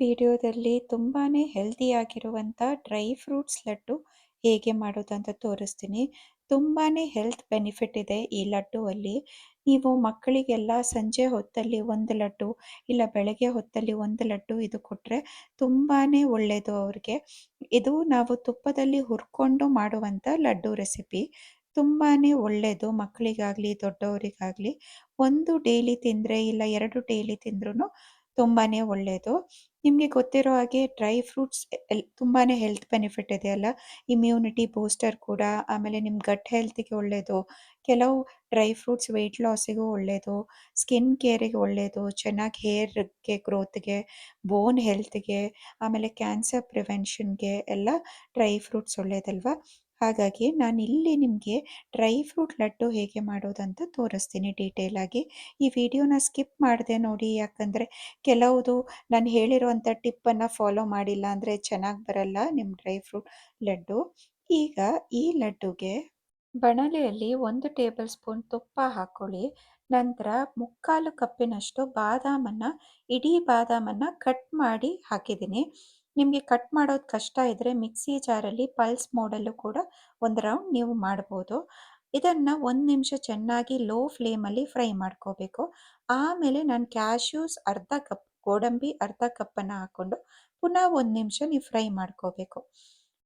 ವಿಡಿಯೋದಲ್ಲಿ ತುಂಬಾ ಹೆಲ್ದಿಯಾಗಿರುವಂಥ dry fruits laddu ಹೇಗೆ ಮಾಡೋದು ಅಂತ ತೋರಿಸ್ತೀನಿ. ತುಂಬಾ ಹೆಲ್ತ್ ಬೆನಿಫಿಟ್ ಇದೆ ಈ ಲಡ್ಡುವಲ್ಲಿ. ನೀವು ಮಕ್ಕಳಿಗೆಲ್ಲ ಸಂಜೆ ಹೊತ್ತಲ್ಲಿ ಒಂದು ಲಡ್ಡು ಇಲ್ಲ ಬೆಳಗ್ಗೆ ಹೊತ್ತಲ್ಲಿ ಒಂದು ಲಡ್ಡು ಇದು ಕೊಟ್ಟರೆ ತುಂಬಾ ಒಳ್ಳೆಯದು ಅವ್ರಿಗೆ. ಇದು ನಾವು ತುಪ್ಪದಲ್ಲಿ ಹುರ್ಕೊಂಡು ಮಾಡುವಂಥ ಲಡ್ಡು ರೆಸಿಪಿ ತುಂಬಾ ಒಳ್ಳೆಯದು ಮಕ್ಕಳಿಗಾಗಲಿ, ದೊಡ್ಡವರಿಗಾಗಲಿ. ಒಂದು ಡೈಲಿ ತಿಂದರೆ ಇಲ್ಲ ಎರಡು ಡೈಲಿ ತಿಂದ್ರೂ ತುಂಬಾ ಒಳ್ಳೆಯದು ನಿಮಗೆ ಗೊತ್ತಿರೋ ಹಾಗೆ ಡ್ರೈ ಫ್ರೂಟ್ಸ್ ಎಲ್ ತುಂಬಾ ಹೆಲ್ತ್ ಬೆನಿಫಿಟ್ ಇದೆ ಅಲ್ಲ? ಇಮ್ಯೂನಿಟಿ ಬೂಸ್ಟರ್ ಕೂಡ, ಆಮೇಲೆ ನಿಮ್ಮ ಗಟ್ ಹೆಲ್ತಿಗೆ ಒಳ್ಳೆಯದು ಕೆಲವು ಡ್ರೈ ಫ್ರೂಟ್ಸ್ ವೆಯ್ಟ್ ಲಾಸಿಗೂ ಒಳ್ಳೆಯದು ಸ್ಕಿನ್ ಕೇರಿಗೆ ಒಳ್ಳೆಯದು ಚೆನ್ನಾಗಿ ಹೇರ್ಗೆ ಗ್ರೋತ್ಗೆ, ಬೋನ್ ಹೆಲ್ತ್ಗೆ, ಆಮೇಲೆ ಕ್ಯಾನ್ಸರ್ ಪ್ರಿವೆನ್ಷನ್ಗೆ ಎಲ್ಲ ಡ್ರೈ ಫ್ರೂಟ್ಸ್ ಒಳ್ಳೆಯದಲ್ವಾ ಹಾಗಾಗಿ ನಾನು ಇಲ್ಲಿ ನಿಮಗೆ ಡ್ರೈ ಫ್ರೂಟ್ ಲಡ್ಡು ಹೇಗೆ ಮಾಡೋದಂತ ತೋರಿಸ್ತೀನಿ ಡೀಟೇಲಾಗಿ ಈ ವಿಡಿಯೋನ ಸ್ಕಿಪ್ ಮಾಡಿದೆ ನೋಡಿ, ಯಾಕಂದರೆ ಕೆಲವುದು ನಾನು ಹೇಳಿರುವಂಥ ಟಿಪ್ಪನ್ನು ಫಾಲೋ ಮಾಡಿಲ್ಲ ಅಂದರೆ ಚೆನ್ನಾಗಿ ಬರಲ್ಲ ನಿಮ್ಮ ಡ್ರೈ ಫ್ರೂಟ್ ಲಡ್ಡು. ಈಗ ಈ ಲಡ್ಡುಗೆ ಬಣಲೆಯಲ್ಲಿ ಒಂದು ಟೇಬಲ್ ಸ್ಪೂನ್ ತುಪ್ಪ ಹಾಕೊಳ್ಳಿ, ನಂತರ ಮುಕ್ಕಾಲು ಕಪ್ಪಿನಷ್ಟು ಬಾದಾಮನ್ನು, ಇಡೀ ಬಾದಾಮನ್ನು ಕಟ್ ಮಾಡಿ ಹಾಕಿದ್ದೀನಿ. ನಿಮಗೆ ಕಟ್ ಮಾಡೋದು ಕಷ್ಟ ಇದ್ದರೆ ಮಿಕ್ಸಿ ಜಾರಲ್ಲಿ ಪಲ್ಸ್ ಮೋಡಲ್ಲೂ ಕೂಡ ಒಂದು ರೌಂಡ್ ನೀವು ಮಾಡ್ಬೋದು. ಇದನ್ನು ಒಂದು ನಿಮಿಷ ಚೆನ್ನಾಗಿ ಲೋ ಫ್ಲೇಮಲ್ಲಿ ಫ್ರೈ ಮಾಡ್ಕೋಬೇಕು. ಆಮೇಲೆ ನಾನು ಕ್ಯಾಶ್ಯೂಸ್ ಅರ್ಧ ಕಪ್, ಗೋಡಂಬಿ ಅರ್ಧ ಕಪ್ಪನ್ನು ಹಾಕ್ಕೊಂಡು ಪುನಃ ಒಂದು ನಿಮಿಷ ನೀವು ಫ್ರೈ ಮಾಡ್ಕೋಬೇಕು.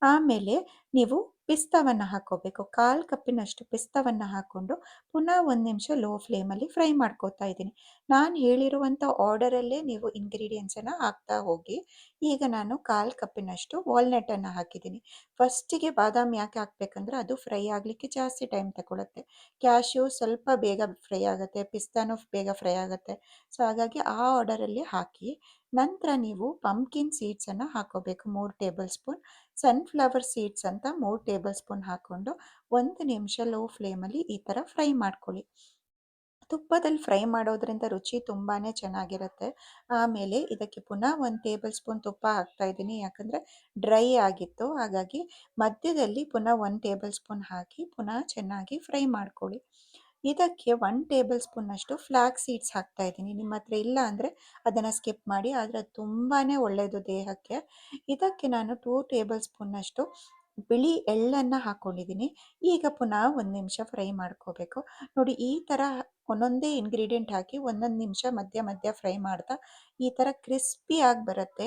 ಆಮೇಲೆ ನೀವು ಪಿಸ್ತವನ್ನು ಹಾಕ್ಕೋಬೇಕು ಕಾಲು ಕಪ್ಪಿನಷ್ಟು ಪಿಸ್ತವನ್ನು ಹಾಕ್ಕೊಂಡು ಪುನಃ ಒಂದು ನಿಮಿಷ ಲೋ ಫ್ಲೇಮಲ್ಲಿ ಫ್ರೈ ಮಾಡ್ಕೋತಾ ಇದ್ದೀನಿ. ನಾನು ಹೇಳಿರುವಂಥ ಆರ್ಡರಲ್ಲೇ ನೀವು ಇಂಗ್ರೀಡಿಯೆಂಟ್ಸನ್ನು ಹಾಕ್ತಾ ಹೋಗಿ, ಈಗ ನಾನು ಕಾಲು ಕಪ್ಪಿನಷ್ಟು ವಾಲ್ನಟನ್ನು ಹಾಕಿದ್ದೀನಿ. ಫಸ್ಟಿಗೆ ಬಾದಾಮಿ ಯಾಕೆ ಹಾಕ್ಬೇಕಂದ್ರೆ ಅದು ಫ್ರೈ ಆಗಲಿಕ್ಕೆ ಜಾಸ್ತಿ ಟೈಮ್ ತಗೊಳುತ್ತೆ. ಕ್ಯಾಶ್ಯೂ ಸ್ವಲ್ಪ ಬೇಗ ಫ್ರೈ ಆಗುತ್ತೆ, ಪಿಸ್ತಾನು ಬೇಗ ಫ್ರೈ ಆಗುತ್ತೆ. ಸೊ ಹಾಗಾಗಿ ಆ ಆರ್ಡರಲ್ಲಿ ಹಾಕಿ ನಂತರ ನೀವು ಪಂಪ್ಕಿನ್ ಸೀಡ್ಸನ್ನು ಹಾಕೋಬೇಕು. ಮೂರು ಟೇಬಲ್ ಸ್ಪೂನ್ ಸನ್ಫ್ಲವರ್ ಸೀಡ್ಸ್ ಅಂತ ಮೂರು ಟೇಬಲ್ ಸ್ಪೂನ್ ಹಾಕ್ಕೊಂಡು ಒಂದು ನಿಮಿಷ ಲೋ ಫ್ಲೇಮಲ್ಲಿ ಈ ಥರ ಫ್ರೈ ಮಾಡ್ಕೊಳ್ಳಿ. ತುಪ್ಪದಲ್ಲಿ ಫ್ರೈ ಮಾಡೋದ್ರಿಂದ ರುಚಿ ತುಂಬಾ ಚೆನ್ನಾಗಿರುತ್ತೆ. ಆಮೇಲೆ ಇದಕ್ಕೆ ಪುನಃ ಒಂದು ಟೇಬಲ್ ಸ್ಪೂನ್ ತುಪ್ಪ ಹಾಕ್ತಾ ಇದ್ದೀನಿ. ಯಾಕಂದರೆ ಡ್ರೈ ಆಗಿತ್ತು. ಹಾಗಾಗಿ ಮಧ್ಯದಲ್ಲಿ ಪುನಃ ಒಂದು ಟೇಬಲ್ ಸ್ಪೂನ್ ಹಾಕಿ ಪುನಃ ಚೆನ್ನಾಗಿ ಫ್ರೈ ಮಾಡ್ಕೊಳ್ಳಿ. ಇದಕ್ಕೆ ಒನ್ ಟೇಬಲ್ ಸ್ಪೂನಷ್ಟು ಫ್ಲಾಕ್ ಸೀಡ್ಸ್ ಹಾಕ್ತಾ ಇದ್ದೀನಿ. ನಿಮ್ಮ ಹತ್ರ ಇಲ್ಲ ಅಂದರೆ ಅದನ್ನು ಸ್ಕಿಪ್ ಮಾಡಿ, ಆದರೆ ತುಂಬಾ ಒಳ್ಳೆಯದು ದೇಹಕ್ಕೆ. ಇದಕ್ಕೆ ನಾನು ಟೂ ಟೇಬಲ್ ಸ್ಪೂನಷ್ಟು ಬಿಳಿ ಎಳ್ಳನ್ನು ಹಾಕ್ಕೊಂಡಿದ್ದೀನಿ ಈಗ ಪುನಃ ಒಂದು ನಿಮಿಷ ಫ್ರೈ ಮಾಡ್ಕೋಬೇಕು. ನೋಡಿ, ಈ ಥರ ಒಂದೊಂದೇ ಇಂಗ್ರೀಡಿಯೆಂಟ್ ಹಾಕಿ ಒಂದೊಂದು ನಿಮಿಷ ಮಧ್ಯ ಮಧ್ಯ ಫ್ರೈ ಮಾಡ್ತಾ ಈ ಥರ ಕ್ರಿಸ್ಪಿಯಾಗಿ ಬರುತ್ತೆ.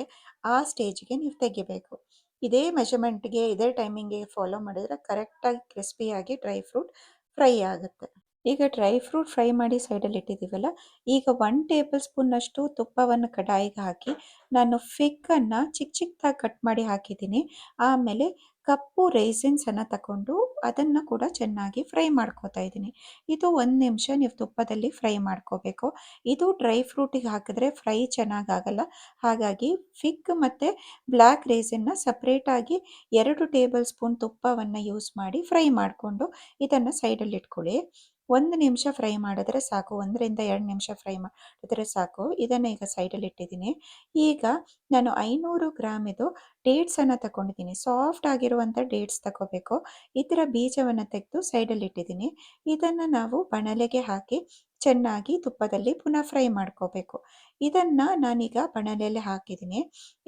ಆ ಸ್ಟೇಜ್ಗೆ ನೀವು ತೆಗಿಬೇಕು. ಇದೇ ಮೆಷರ್ಮೆಂಟ್ಗೆ ಇದೇ ಟೈಮಿಂಗ್ಗೆ ಫಾಲೋ ಮಾಡಿದರೆ ಕರೆಕ್ಟಾಗಿ ಕ್ರಿಸ್ಪಿಯಾಗಿ ಡ್ರೈ ಫ್ರೂಟ್ ಫ್ರೈ ಆಗುತ್ತೆ. ಈಗ ಡ್ರೈ ಫ್ರೂಟ್ ಫ್ರೈ ಮಾಡಿ ಸೈಡಲ್ಲಿ ಇಟ್ಟಿದ್ದೀವಲ್ಲ, ಈಗ ಒನ್ ಟೇಬಲ್ ಸ್ಪೂನ್ನಷ್ಟು ತುಪ್ಪವನ್ನು ಕಡಾಯಿಗೆ ಹಾಕಿ ನಾನು ಫಿಕ್ಕನ್ನು ಚಿಕ್ಕ ಚಿಕ್ಕದಾಗಿ ಕಟ್ ಮಾಡಿ ಹಾಕಿದ್ದೀನಿ. ಆಮೇಲೆ ಕಪ್ಪು ರೈಸಿನ್ಸನ್ನು ತಗೊಂಡು ಅದನ್ನು ಕೂಡ ಚೆನ್ನಾಗಿ ಫ್ರೈ ಮಾಡ್ಕೋತಾ ಇದ್ದೀನಿ. ಇದು ಒಂದು ನಿಮಿಷ ನೀವು ತುಪ್ಪದಲ್ಲಿ ಫ್ರೈ ಮಾಡ್ಕೋಬೇಕು. ಇದು ಡ್ರೈ ಫ್ರೂಟಿಗೆ ಹಾಕಿದ್ರೆ ಫ್ರೈ ಚೆನ್ನಾಗಾಗಲ್ಲ ಹಾಗಾಗಿ ಫಿಗ್ ಮತ್ತು ಬ್ಲ್ಯಾಕ್ ರೇಸನ್ನ ಸಪ್ರೇಟಾಗಿ ಎರಡು ಟೇಬಲ್ ಸ್ಪೂನ್ ತುಪ್ಪವನ್ನು ಯೂಸ್ ಮಾಡಿ ಫ್ರೈ ಮಾಡಿಕೊಂಡು ಇದನ್ನು ಸೈಡಲ್ಲಿ ಇಟ್ಕೊಳ್ಳಿ. ಒಂದು ನಿಮಿಷ ಫ್ರೈ ಮಾಡಿದ್ರೆ ಸಾಕು, ಒಂದರಿಂದ ಎರಡು ನಿಮಿಷ ಫ್ರೈ ಮಾಡಿದ್ರೆ ಸಾಕು. ಇದನ್ನು ಈಗ ಸೈಡಲ್ಲಿ ಇಟ್ಟಿದ್ದೀನಿ. ಈಗ ನಾನು ಐನೂರು ಗ್ರಾಮ್ ಇದು ಡೇಟ್ಸನ್ನು ತಗೊಂಡಿದ್ದೀನಿ ಸಾಫ್ಟ್ ಆಗಿರುವಂಥ ಡೇಟ್ಸ್ ತಗೋಬೇಕು ಇದರ ಬೀಜವನ್ನು ತೆಗೆದು ಸೈಡಲ್ಲಿ ಇಟ್ಟಿದ್ದೀನಿ. ಇದನ್ನು ನಾವು ಬಣಲೆಗೆ ಹಾಕಿ ಚೆನ್ನಾಗಿ ತುಪ್ಪದಲ್ಲಿ ಪುನಃ ಫ್ರೈ ಮಾಡ್ಕೋಬೇಕು. ಇದನ್ನು ನಾನೀಗ ಬಣಲೆಯಲ್ಲಿ ಹಾಕಿದ್ದೀನಿ.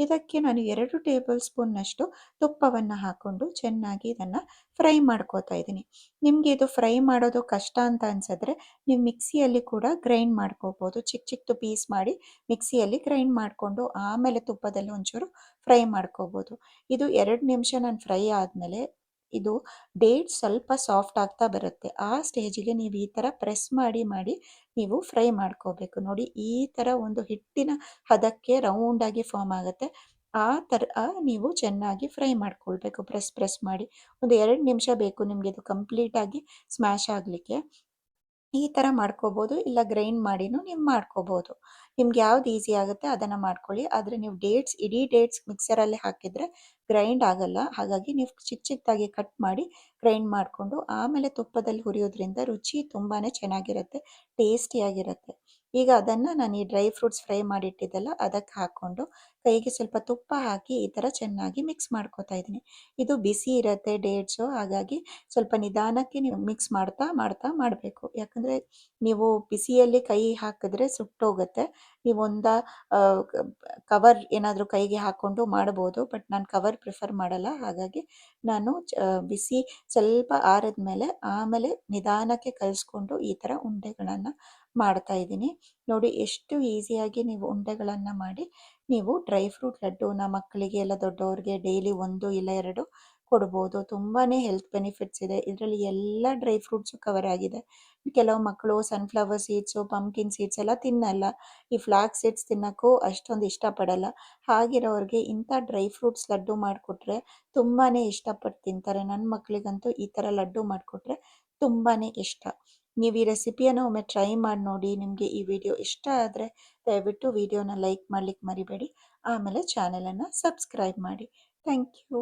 ಇದಕ್ಕೆ ನಾನು ಎರಡು ಟೇಬಲ್ ಸ್ಪೂನ್ನಷ್ಟು ತುಪ್ಪವನ್ನು ಹಾಕ್ಕೊಂಡು ಚೆನ್ನಾಗಿ ಇದನ್ನು ಫ್ರೈ ಮಾಡ್ಕೋತಾ ಇದ್ದೀನಿ. ನಿಮಗೆ ಇದು ಫ್ರೈ ಮಾಡೋದು ಕಷ್ಟ ಅಂತ ಅನ್ಸಿದ್ರೆ ನೀವು ಮಿಕ್ಸಿಯಲ್ಲಿ ಕೂಡ ಗ್ರೈಂಡ್ ಮಾಡ್ಕೋಬೋದು. ಚಿಕ್ಕ ಚಿಕ್ಕದು ಪೀಸ್ ಮಾಡಿ ಮಿಕ್ಸಿಯಲ್ಲಿ ಗ್ರೈಂಡ್ ಮಾಡಿಕೊಂಡು ಆಮೇಲೆ ತುಪ್ಪದಲ್ಲಿ ಒಂಚೂರು ಫ್ರೈ ಮಾಡ್ಕೋಬೋದು. ಇದು ಎರಡು ನಿಮಿಷ ನಾನು ಫ್ರೈ ಆದಮೇಲೆ ಇದು ಡೇಟ್ ಸ್ವಲ್ಪ ಸಾಫ್ಟ್ ಆಗ್ತಾ ಬರುತ್ತೆ. ಆ ಸ್ಟೇಜಿಗೆ ನೀವು ಈ ಥರ ಪ್ರೆಸ್ ಮಾಡಿ ಮಾಡಿ ನೀವು ಫ್ರೈ ಮಾಡ್ಕೋಬೇಕು. ನೋಡಿ, ಈ ಥರ ಒಂದು ಹಿಟ್ಟಿನ ಹದಕ್ಕೆ ರೌಂಡಾಗಿ ಫಾರ್ಮ್ ಆಗುತ್ತೆ. ಆ ಥರ ನೀವು ಚೆನ್ನಾಗಿ ಫ್ರೈ ಮಾಡ್ಕೊಳ್ಬೇಕು. ಪ್ರೆಸ್ ಪ್ರೆಸ್ ಮಾಡಿ. ಒಂದು ಎರಡು ನಿಮಿಷ ಬೇಕು ನಿಮಗೆ ಇದು ಕಂಪ್ಲೀಟಾಗಿ ಸ್ಮ್ಯಾಶ್ ಆಗಲಿಕ್ಕೆ. ಈ ಥರ ಮಾಡ್ಕೋಬೋದು, ಇಲ್ಲ ಗ್ರೈಂಡ್ ಮಾಡಿನೂ ನೀವು ಮಾಡ್ಕೋಬೋದು. ನಿಮ್ಗೆ ಯಾವ್ದು ಈಸಿ ಆಗುತ್ತೆ ಅದನ್ನು ಮಾಡ್ಕೊಳ್ಳಿ. ಆದರೆ ನೀವು ಡೇಟ್ಸ್, ಇಡೀ ಡೇಟ್ಸ್ ಮಿಕ್ಸರಲ್ಲಿ ಹಾಕಿದರೆ ಗ್ರೈಂಡ್ ಆಗಲ್ಲ. ಹಾಗಾಗಿ ನೀವು ಚಿಕ್ಕ ಚಿಕ್ಕದಾಗಿ ಕಟ್ ಮಾಡಿ ಗ್ರೈಂಡ್ ಮಾಡಿಕೊಂಡು, ಆಮೇಲೆ ತುಪ್ಪದಲ್ಲಿ ಹುರಿಯೋದ್ರಿಂದ ರುಚಿ ತುಂಬಾ ಚೆನ್ನಾಗಿರುತ್ತೆ, ಟೇಸ್ಟಿಯಾಗಿರುತ್ತೆ. ಈಗ ಅದನ್ನು ನಾನು ಈ ಡ್ರೈ ಫ್ರೂಟ್ಸ್ ಫ್ರೈ ಮಾಡಿಟ್ಟಿದ್ದಲ್ಲ ಅದಕ್ಕೆ ಹಾಕ್ಕೊಂಡು ಕೈಗೆ ಸ್ವಲ್ಪ ತುಪ್ಪ ಹಾಕಿ ಈ ಥರ ಚೆನ್ನಾಗಿ ಮಿಕ್ಸ್ ಮಾಡ್ಕೊತಾ ಇದ್ದೀನಿ. ಇದು ಬಿಸಿ ಇರುತ್ತೆ ಡೇಟ್ಸು, ಹಾಗಾಗಿ ಸ್ವಲ್ಪ ನಿಧಾನಕ್ಕೆ ನೀವು ಮಿಕ್ಸ್ ಮಾಡ್ತಾ ಮಾಡ್ತಾ ಮಾಡಬೇಕು. ಯಾಕಂದರೆ ನೀವು ಬಿಸಿಯಲ್ಲಿ ಕೈ ಹಾಕಿದ್ರೆ ಸುಟ್ಟೋಗುತ್ತೆ. ನೀವೊಂದ ಕವರ್ ಏನಾದರೂ ಕೈಗೆ ಹಾಕ್ಕೊಂಡು ಮಾಡ್ಬೋದು ಬಟ್ ನಾನು ಕವರ್ ಪ್ರಿಫರ್ ಮಾಡಲ್ಲ. ಹಾಗಾಗಿ ನಾನು ಬಿಸಿ ಸ್ವಲ್ಪ ಆರಿದ ಮೇಲೆ ಆಮೇಲೆ ನಿಧಾನಕ್ಕೆ ಕಲಿಸ್ಕೊಂಡು ಈ ಥರ ಉಂಡೆಗಳನ್ನು ಮಾಡ್ತಾ ಇದ್ದೀನಿ. ನೋಡಿ, ಎಷ್ಟು ಈಸಿಯಾಗಿ ನೀವು ಉಂಡೆಗಳನ್ನು ಮಾಡಿ, ನೀವು ಡ್ರೈ ಫ್ರೂಟ್ ಲಡ್ಡುನ ಮಕ್ಕಳಿಗೆ ಎಲ್ಲ ದೊಡ್ಡವ್ರಿಗೆ ಡೈಲಿ ಒಂದು ಇಲ್ಲ ಎರಡು ಕೊಡ್ಬೋದು. ತುಂಬಾ ಹೆಲ್ತ್ ಬೆನಿಫಿಟ್ಸ್ ಇದೆ. ಇದರಲ್ಲಿ ಎಲ್ಲ ಡ್ರೈ ಫ್ರೂಟ್ಸು ಕವರ್ ಆಗಿದೆ. ಕೆಲವು ಮಕ್ಕಳು ಸನ್ಫ್ಲವರ್ ಸೀಡ್ಸು ಪಂಪ್ಕಿನ್ ಸೀಡ್ಸ್ ಎಲ್ಲ ತಿನ್ನಲ್ಲ. ಈ ಫ್ಲಾಕ್ ಸೀಡ್ಸ್ ತಿನ್ನೋಕ್ಕೂ ಅಷ್ಟೊಂದು ಇಷ್ಟಪಡಲ್ಲ. ಹಾಗಿರೋರಿಗೆ ಇಂಥ ಡ್ರೈ ಫ್ರೂಟ್ಸ್ ಲಡ್ಡು ಮಾಡಿಕೊಟ್ರೆ ತುಂಬಾ ಇಷ್ಟಪಟ್ಟು ತಿಂತಾರೆ. ನನ್ನ ಮಕ್ಕಳಿಗಂತೂ ಈ ಥರ ಲಡ್ಡು ಮಾಡಿಕೊಟ್ರೆ ತುಂಬಾ ಇಷ್ಟ. ನೀವು ಈ ರೆಸಿಪಿಯನ್ನು ಒಮ್ಮೆ ಟ್ರೈ ಮಾಡಿ ನೋಡಿ. ನಿಮಗೆ ಈ ವಿಡಿಯೋ ಇಷ್ಟ ಆದರೆ ದಯವಿಟ್ಟು ವಿಡಿಯೋನ ಲೈಕ್ ಮಾಡ್ಲಿಕ್ಕೆ ಮರಿಬೇಡಿ. ಆಮೇಲೆ ಚಾನಲನ್ನು ಸಬ್ಸ್ಕ್ರೈಬ್ ಮಾಡಿ. Thank you